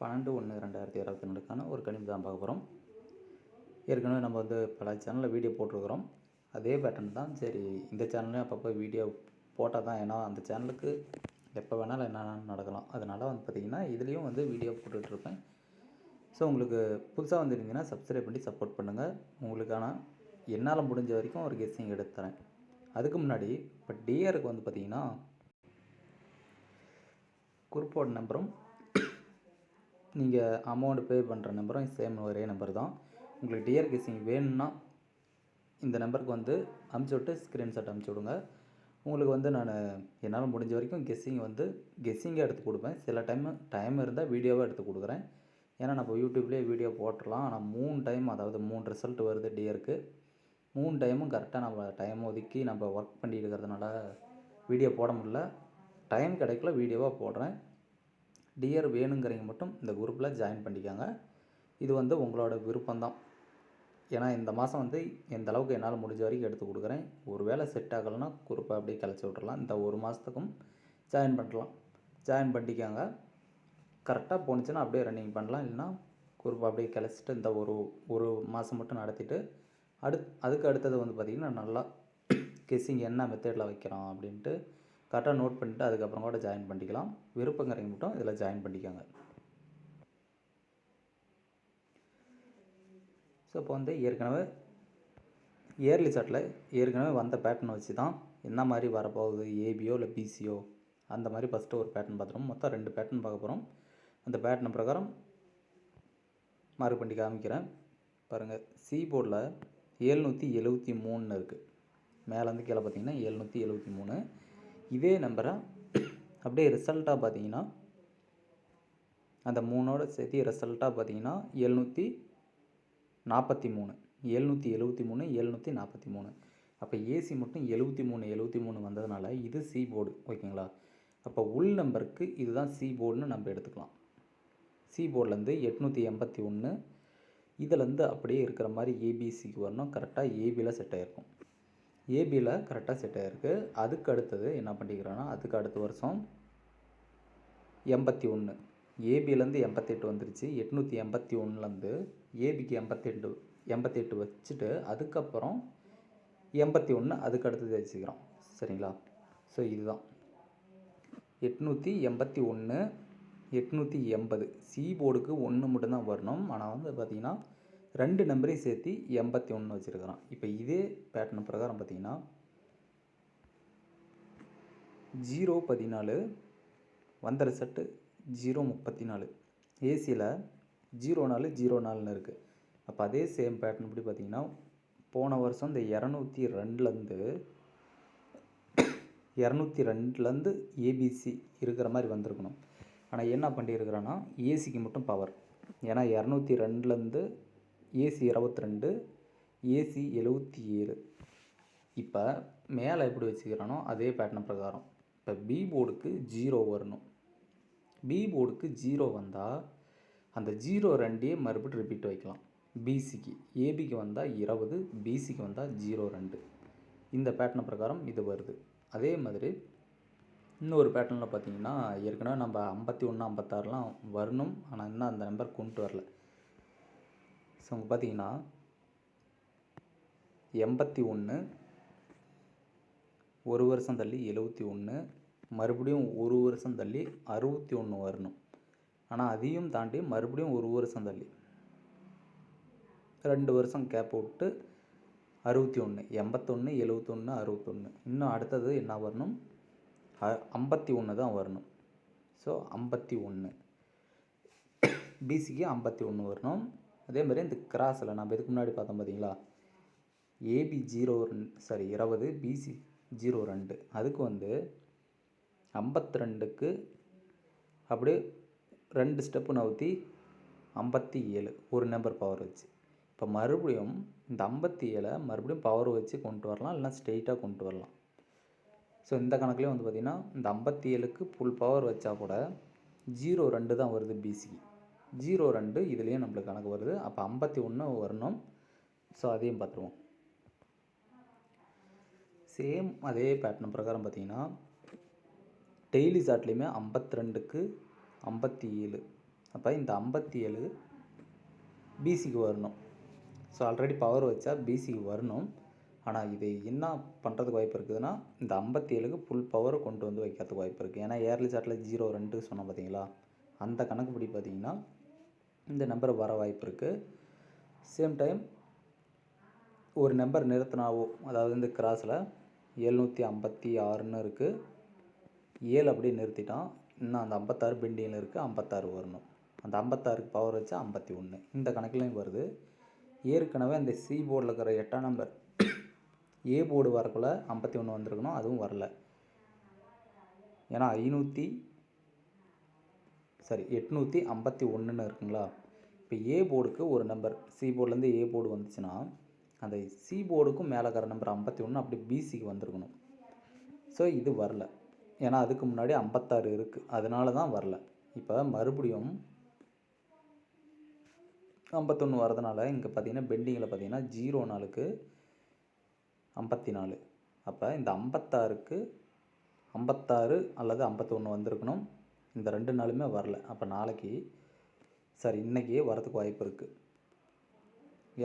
பன்னெண்டு ஒன்று ரெண்டாயிரத்தி இருபத்தி ரெண்டுக்கான ஒரு கணிப்பு தான் பார்க்க போகிறோம். ஏற்கனவே நம்ம வந்து பல சேனலில் வீடியோ போட்டிருக்கிறோம். அதே பேட்டர்ன் தான். சரி இந்த சேனல்லையும் அப்பப்போ வீடியோ போட்டால் தான் ஏன்னா அந்த சேனலுக்கு எப்போ வேணாலும் என்னென்ன நடக்கலாம். அதனால் வந்து பார்த்திங்கன்னா இதுலேயும் வந்து வீடியோ போட்டுட்ருப்பேன் ஸோ உங்களுக்கு புதுசாக வந்துருந்தீங்கன்னா சப்ஸ்கிரைப் பண்ணி சப்போர்ட் பண்ணுங்கள் உங்களுக்கான என்னால் முடிஞ்ச வரைக்கும் ஒரு கெஸ்ஸிங் எடுத்து தரேன். அதுக்கு முன்னாடி இப்போ டிஆருக்கு வந்து பார்த்திங்கன்னா குறிப்போட நம்பரும் நீங்கள் அமௌண்ட் பே பண்ணுற நம்பரும் சேம் ஒரே நம்பர் தான். உங்களுக்கு டிஆர் கெஸ்ஸிங் வேணும்னா இந்த நம்பருக்கு வந்து அமுச்சு விட்டு ஸ்க்ரீன்ஷாட் அமுச்சு விடுங்க. உங்களுக்கு வந்து நான் என்னால் முடிஞ்ச வரைக்கும் கெஸ்ஸிங் வந்து கெஸ்ஸிங்காக எடுத்து கொடுப்பேன். சில டைம் டைம் இருந்தால் வீடியோவாக எடுத்து கொடுக்குறேன். ஏன்னா நம்ம யூடியூப்லேயே வீடியோ போட்டுடலாம். ஆனால் மூணு டைம் அதாவது மூணு ரிசல்ட் வருது டியருக்கு மூணு டைமும் கரெக்டாக நம்ம டைம் ஒதுக்கி நம்ம ஒர்க் பண்ணிட்டு இருக்கிறதுனால வீடியோ போட முடியல. டைம் கிடைக்கல வீடியோவாக போடுறேன். டியர் வேணுங்கிறவங்க மட்டும் இந்த குரூப்பில் ஜாயின் பண்ணிக்காங்க. இது வந்து உங்களோட விருப்பம்தான். ஏன்னா இந்த மாதம் வந்து எந்த அளவுக்கு என்னால் முடிஞ்ச வரைக்கும் எடுத்து கொடுக்குறேன். ஒரு வேளை செட் ஆகலைன்னா குரூப்பை அப்படியே கிளச்சி விட்றலாம் இந்த ஒரு மாதத்துக்கும் ஜாயின் பண்ணலாம். ஜாயின் பண்ணிக்காங்க. கரெக்டாக போணுச்சுன்னா அப்படியே ரன்னிங் பண்ணலாம். இல்லைன்னா குரூப்பை அப்படியே கிளச்சிட்டு இந்த ஒரு ஒரு மாதம் மட்டும் நடத்திட்டு அடுத் அதுக்கு அடுத்தது வந்து பார்த்திங்கன்னா நல்லா கெஸ்ஸிங் என்ன மெத்தடில் வைக்கிறோம் அப்படின்ட்டு கரெக்டாக நோட் பண்ணிவிட்டு அதுக்கப்புறம் கூட ஜாயின் பண்ணிக்கலாம். விருப்பங்கிறவங்க மட்டும் இதில் ஜாயின் பண்ணிக்கோங்க. ஸோ இப்போ வந்து ஏற்கனவே இயர்லி சார்ட்டில் ஏற்கனவே வந்த பேட்டர்ன் வச்சு தான் என்ன மாதிரி வரப்போகுது? ஏபியோ இல்லை பிசியோ அந்த மாதிரி ஃபஸ்ட்டு ஒரு பேட்டர்ன் பார்த்துருவோம். மொத்தம் ரெண்டு பேட்டர்ன் பார்க்க போகிறோம் அந்த பேட்டர்ன் பிரகாரம் மார்க் பண்ணி காமிக்கிறேன். பாருங்கள் சி போர்டில் ஏழ்நூற்றி எழுபத்தி மூணுன்னு இருக்குது மேலேருந்து கீழே பார்த்தீங்கன்னா எழுநூற்றி எழுபத்தி மூணு. இதே நம்பரை அப்படியே ரிசல்ட்டாக பார்த்தீங்கன்னா அந்த மூணோட சேர்த்து ரிசல்ட்டாக பார்த்தீங்கன்னா எழுநூற்றி நாற்பத்தி மூணு. எழுநூற்றி எழுபத்தி மூணு எழுநூற்றி நாற்பத்தி மூணு. அப்போ ஏசி மட்டும் எழுபத்தி மூணு எழுபத்தி மூணு வந்ததுனால இது சி போர்டு ஓகேங்களா? அப்போ உள் நம்பருக்கு இதுதான் சி போர்டுன்னு நம்ம எடுத்துக்கலாம். சி போர்ட்லேருந்து எட்நூற்றி எண்பத்தி ஒன்று இதிலேருந்து அப்படியே இருக்கிற மாதிரி ஏபிசிக்கு வரணும். கரெக்டாக ஏபியில் செட் ஆகிருக்கும் ஏபியில் கரெக்டாக செட் ஆகிருக்கு அதுக்கு அடுத்தது என்ன பண்ணிக்கிறோன்னா அதுக்கு அடுத்த வருஷம் எண்பத்தி ஒன்று ஏபிலேருந்து எண்பத்தெட்டு வந்துருச்சு. எட்நூற்றி எண்பத்தி ஒன்றுலேருந்து ஏபிக்கு எண்பத்தெட்டு எண்பத்தெட்டு வச்சுட்டு அதுக்கப்புறம் எண்பத்தி ஒன்று அதுக்கு அடுத்தது வச்சுக்கிறோம். சரிங்களா? ஸோ இதுதான். எட்நூற்றி எண்பத்தி ஒன்று எட்நூற்றி எண்பது. சி போர்டுக்கு ஒன்று மட்டும்தான் வரணும். ஆனால் வந்து பார்த்திங்கன்னா ரெண்டு நம்பரையும் சேர்த்து எண்பத்தி ஒன்று வச்சுருக்கிறோம் இப்போ இதே பேட்டர்ன் பிரகாரம் பார்த்திங்கன்னா ஜீரோ பதினாலு வந்த ரிசல்ட்டு ஜீரோ முப்பத்தி நாலு ஏசியில் ஜீரோ நாலு ஜீரோ நாலுன்னு இருக்குது அப்போ அதே சேம் பேட்டர்ன் இப்படி பார்த்தீங்கன்னா போன வருஷம் இந்த இரநூத்தி ரெண்டுலேருந்து இரநூத்தி ரெண்டுலேருந்து ஏபிசி இருக்கிற மாதிரி வந்திருக்கணும். ஆனால் என்ன பண்ணியிருக்கிறேன்னா ஏசிக்கு மட்டும் பவர் ஏன்னா இரநூத்தி ரெண்டுலேருந்து ஏசி இருபத்தி ரெண்டு ஏசி எழுபத்தி ஏழு இப்போ மேலே எப்படி வச்சுக்கிறானோ அதே பேட்டர்ன் பிரகாரம். இப்போ பி போர்டுக்கு ஜீரோ வரணும். பி போர்டுக்கு ஜீரோ வந்தால் அந்த ஜீரோ ரெண்டையே மறுபடியும் ரிப்பீட் வைக்கலாம். பிசிக்கு ஏபிக்கு வந்தால் இருபது பிசிக்கு வந்தால் ஜீரோ ரெண்டு. இந்த பேட்டர்ன் பிரகாரம் இது வருது. அதே மாதிரி இன்னொரு பேட்டர்னில் பார்த்தீங்கன்னா ஏற்கனவே நம்ம ஐம்பத்தி ஒன்று ஐம்பத்தாறுலாம் வரணும். ஆனால் இன்னும் அந்த நம்பர் கொண்டு வரல. ஸோ பார்த்தீங்கன்னா எண்பத்தி ஒன்று ஒரு வருஷம் தள்ளி எழுபத்தி ஒன்று மறுபடியும் ஒரு வருஷம் தள்ளி அறுபத்தி ஒன்று வரணும். ஆனால் அதையும் தாண்டி மறுபடியும் ஒரு வருஷம் தள்ளி ரெண்டு வருஷம் கேப் விட்டு அறுபத்தி ஒன்று எண்பத்தொன்று எழுபத்தொன்று அறுபத்தொன்று இன்னும் அடுத்தது என்ன வரணும்? ஐம்பத்தி ஒன்று தான் வரணும். ஸோ ஐம்பத்தி ஒன்று பிசிக்கு ஐம்பத்தி ஒன்று வரணும். அதே மாதிரி இந்த கிராஸில் நம்ம இதுக்கு முன்னாடி பார்த்தோம் பார்த்தீங்களா? ஏபி ஜீரோ சாரி இருபது பிசி ஜீரோ ரெண்டு. அதுக்கு வந்து ஐம்பத்தி ரெண்டுக்கு அப்படியே ரெண்டு ஸ்டெப்பு நவுத்தி ஐம்பத்தி ஏழு ஒரு நம்பர் பவர் வச்சு. இப்போ மறுபடியும் இந்த ஐம்பத்தி ஏழை மறுபடியும் பவர் வச்சு கொண்டு வரலாம் இல்லைனா ஸ்ட்ரெயிட்டாக கொண்டு வரலாம். ஸோ இந்த கணக்குலேயும் வந்து பார்த்திங்கன்னா இந்த ஐம்பத்தி ஏழுக்கு ஃபுல் பவர் வச்சா கூட ஜீரோ ரெண்டு தான் வருது பிசி ஜீரோ ரெண்டு இதுலேயும் நம்மளுக்கு கணக்கு வருது. அப்போ ஐம்பத்தி ஒன்று வரணும். ஸோ அதையும் பார்த்துருவோம். சேம் அதே பேட்டர்ன் பிரகாரம் பார்த்தீங்கன்னா டெய்லி சாட்லேயுமே ஐம்பத்தி ரெண்டுக்கு ஐம்பத்தி ஏழு. அப்போ இந்த ஐம்பத்தி ஏழு பிசிக்கு வரணும். ஸோ ஆல்ரெடி பவர் வச்சா பிசிக்கு வரணும். ஆனால் இது என்ன பண்ணுறதுக்கு வாய்ப்பு இருக்குதுன்னா இந்த ஐம்பத்தி ஏழுக்கு ஃபுல் பவரை கொண்டு வந்து வைக்கிறதுக்கு வாய்ப்பு இருக்குது ஏன்னா ஏர்லி சாட்டில் ஜீரோ ரெண்டு சொன்னோம் பார்த்தீங்களா? அந்த கணக்குப்படி பார்த்தீங்கன்னா இந்த நம்பர் வர வாய்ப்பு இருக்குது சேம் டைம் ஒரு நம்பர் நிறுத்தினாவோ அதாவது இந்த கிராஸில் எழுநூற்றி ஐம்பத்தி ஆறுன்னு இருக்குது ஏழு அப்படியே நிறுத்திட்டான். இன்னும் அந்த ஐம்பத்தாறு பெண்டிங்கில் இருக்குது ஐம்பத்தாறு வரணும். அந்த ஐம்பத்தாறுக்கு பவர் வச்சா ஐம்பத்தி ஒன்று இந்த கணக்குலையும் வருது. ஏற்கனவே அந்த சி போர்டில் இருக்கிற எட்டாம் நம்பர் ஏ போர்டு வரக்குள்ள ஐம்பத்தி ஒன்று வந்திருக்கணும் அதுவும் வரல. ஏன்னா ஐநூற்றி சாரி எட்நூற்றி ஐம்பத்தி ஒன்றுன்னு இருக்குங்களா? இப்போ ஏ போர்டுக்கு ஒரு நம்பர் சி போர்டுலேருந்து ஏ போர்டு வந்துச்சுன்னா அந்த சி போர்டுக்கும் மேலே இருக்கிற நம்பர் ஐம்பத்தி ஒன்று அப்படி பிசிக்கு வந்திருக்கணும். ஸோ இது வரல. ஏன்னா அதுக்கு முன்னாடி ஐம்பத்தாறு இருக்குது அதனால தான் வரல. இப்போ மறுபடியும் ஐம்பத்தொன்று வரதுனால இங்கே பார்த்தீங்கன்னா பெண்டிங்கில் பார்த்தீங்கன்னா ஜீரோ நாளுக்கு ஐம்பத்தி நாலு. அப்போ இந்த ஐம்பத்தாறுக்கு ஐம்பத்தாறு அல்லது ஐம்பத்தொன்று வந்திருக்கணும். இந்த ரெண்டு நாளுமே வரல. அப்போ நாளைக்கு சாரி இன்றைக்கே வரதுக்கு வாய்ப்பு இருக்குது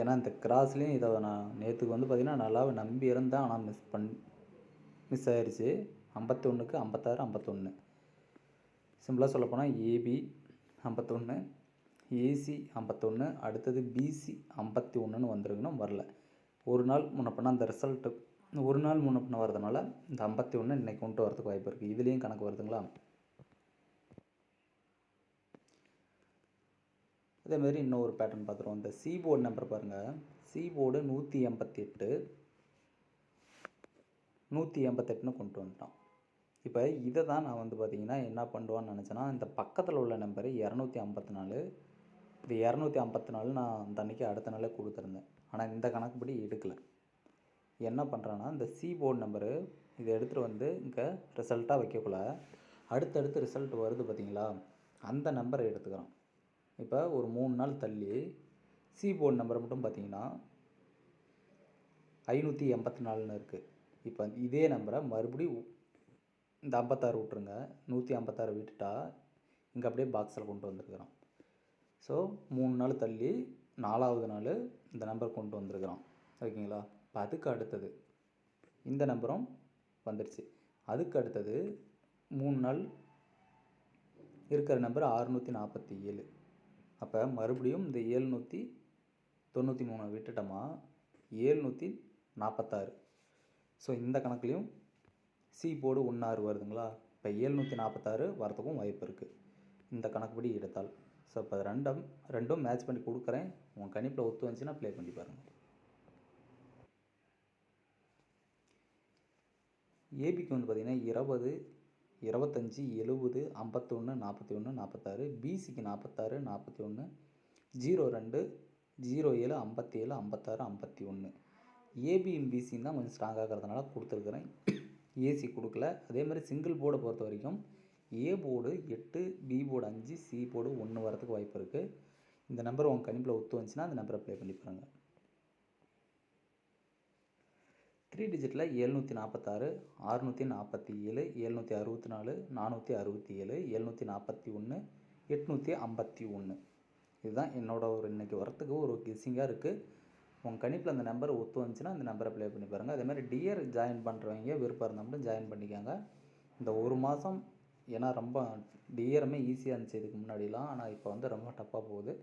ஏன்னா இந்த கிராஸ்லேயும் இதை நான் நேற்றுக்கு வந்து பார்த்திங்கன்னா நல்லாவே நம்பி இருந்தேன். ஆனால் மிஸ் பண் மிஸ் ஆயிடுச்சு ஐம்பத்தி ஒன்றுக்கு ஐம்பத்தாறு ஐம்பத்தொன்று சிம்பிளாக சொல்லப்போனால் ஏபி ஐம்பத்தொன்று ஏசி ஐம்பத்தொன்று அடுத்தது பிசி ஐம்பத்தி ஒன்றுன்னு வந்திருக்கணும் வரல. ஒரு நாள் முன்ன அந்த ரிசல்ட்டு ஒரு நாள் முன்ன பண்ண வரதுனால இந்த ஐம்பத்தி ஒன்று இன்றைக்கி கொண்டு வரதுக்கு வாய்ப்பு இருக்குது இதுலேயும் கணக்கு வருதுங்களா? அதேமாரி இன்னொரு பேட்டர்ன் பார்த்துருவோம். இந்த சி போர்டு நம்பர் பாருங்கள் சி போர்டு நூற்றி எண்பத்தி எட்டு நூற்றி எண்பத்தெட்டுன்னு கொண்டு வந்துட்டான். இப்போ இதை தான் நான் வந்து பார்த்திங்கன்னா என்ன பண்ணுவான்னு நினச்சேன்னா இந்த பக்கத்தில் உள்ள நம்பரு இரநூத்தி ஐம்பத்தி நாலு இந்த இரநூத்தி ஐம்பத்தி நாலு நான் அந்த அன்றைக்கி அடுத்த நாளே கொடுத்துருந்தேன். ஆனால் இந்த கணக்குப்படி எடுக்கலை. என்ன பண்ணுறேன்னா இந்த சி போர்டு நம்பரு இதை எடுத்துகிட்டு வந்து இங்கே ரிசல்ட்டாக வைக்கக்குள்ள அடுத்தடுத்து ரிசல்ட் வருது பார்த்தீங்களா அந்த நம்பரை எடுத்துக்கிறோம் இப்போ ஒரு மூணு நாள் தள்ளி சி போர்டு நம்பரை மட்டும் பார்த்தீங்கன்னா ஐநூற்றி எண்பத்தி நாலுன்னு இருக்குது இப்போ இதே நம்பரை மறுபடியும் இந்த ஐம்பத்தாறு விட்ருங்க நூற்றி ஐம்பத்தாறு விட்டுட்டா இங்கே அப்படியே பாக்ஸில் கொண்டு வந்திருக்கிறோம் ஸோ மூணு நாள் தள்ளி நாலாவது நாள் இந்த நம்பர் கொண்டு வந்திருக்கிறோம் ஓகேங்களா? இப்போ அதுக்கு அடுத்தது. இந்த நம்பரும் வந்துடுச்சு அதுக்கு அடுத்தது மூணு நாள் இருக்கிற நம்பர் அறுநூற்றி நாற்பத்தி ஏழு. அப்போ மறுபடியும் இந்த ஏழ்நூற்றி தொண்ணூற்றி மூணை விட்டுட்டோமா? ஏழ்நூற்றி நாற்பத்தாறு ஸோ இந்த கணக்குலேயும் சி போர்டு ஒன்றாறு வருதுங்களா? இப்போ ஏழ்நூற்றி நாற்பத்தாறு வரதுக்கும் வாய்ப்பு இருக்குது இந்த கணக்குப்படி எடுத்தால். ஸோ இப்போ ரெண்டும் ரெண்டும் மேட்ச் பண்ணி கொடுக்குறேன். உங்கள் கணிப்பில் ஒத்து வந்துச்சுன்னா ப்ளே பண்ணி பாருங்கள் ஏபிக்கு வந்து பார்த்திங்கன்னா இருபது இருபத்தஞ்சி எழுபது ஐம்பத்தொன்று நாற்பத்தி ஒன்று நாற்பத்தாறு பிசிக்கு நாற்பத்தாறு நாற்பத்தி ஒன்று ஜீரோ ரெண்டு ஜீரோ ஏழு ஐம்பத்தி ஏழு ஐம்பத்தாறு ஐம்பத்தி ஒன்று ஏபியும் பிசியும் தான் கொஞ்சம் ஸ்ட்ராங்காக இருக்கிறதுனால கொடுத்துருக்குறேன். ஏசி கொடுக்கல. அதே மாதிரி சிங்கிள் போர்டை பொறுத்த வரைக்கும் ஏ போர்டு எட்டு பி போர்டு அஞ்சு சி போர்டு ஒன்று வரதுக்கு வாய்ப்பு இருக்குது இந்த நம்பர் உங்கள் கணிப்பில் ஒத்து வந்துச்சுன்னா அந்த நம்பரை ப்ளே பண்ணி பாருங்கள் த்ரீ டிஜிட்டில் எழுநூற்றி நாற்பத்தாறு அறுநூற்றி நாற்பத்தி ஏழு எழுநூற்றி அறுபத்தி நாலு நானூற்றி அறுபத்தி ஏழு எழுநூற்றி நாற்பத்தி ஒன்று எட்நூற்றி ஐம்பத்தி ஒன்று இதுதான் என்னோட ஒரு இன்றைக்கி வரத்துக்கு ஒரு கிஸிங்காக இருக்குது உங்கள் கணிப்பில் அந்த நம்பர் ஒத்து வந்துச்சுன்னா அந்த நம்பரை ப்ளே பண்ணி பாருங்கள் அதே மாதிரி டியர் ஜாயின் பண்ணுறவங்க விருப்பம் இருந்தால் மட்டும் ஜாயின் பண்ணிக்கோங்க. இந்த ஒரு மாதம் ஏன்னா ரொம்ப டியருமே ஈஸியாக இருந்துச்சு இதுக்கு முன்னாடிலாம். ஆனால் இப்போ வந்து ரொம்ப டஃப்பாக போகுது.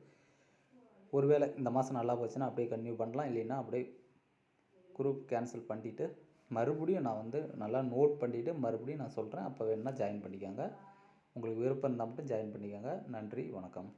ஒருவேளை இந்த மாதம் நல்லா போச்சுன்னா அப்படியே கன்டினியூ பண்ணலாம். இல்லைன்னா அப்படியே குரூப் கேன்சல் பண்ணிட்டு மறுபடியும் நான் வந்து நல்லா நோட் பண்ணிவிட்டு மறுபடியும் நான் சொல்கிறேன் அப்போ வேணுன்னா ஜாயின் பண்ணிக்கோங்க. உங்களுக்கு விருப்பம் இருந்தால் மட்டும் ஜாயின் பண்ணிக்கோங்க. நன்றி வணக்கம்.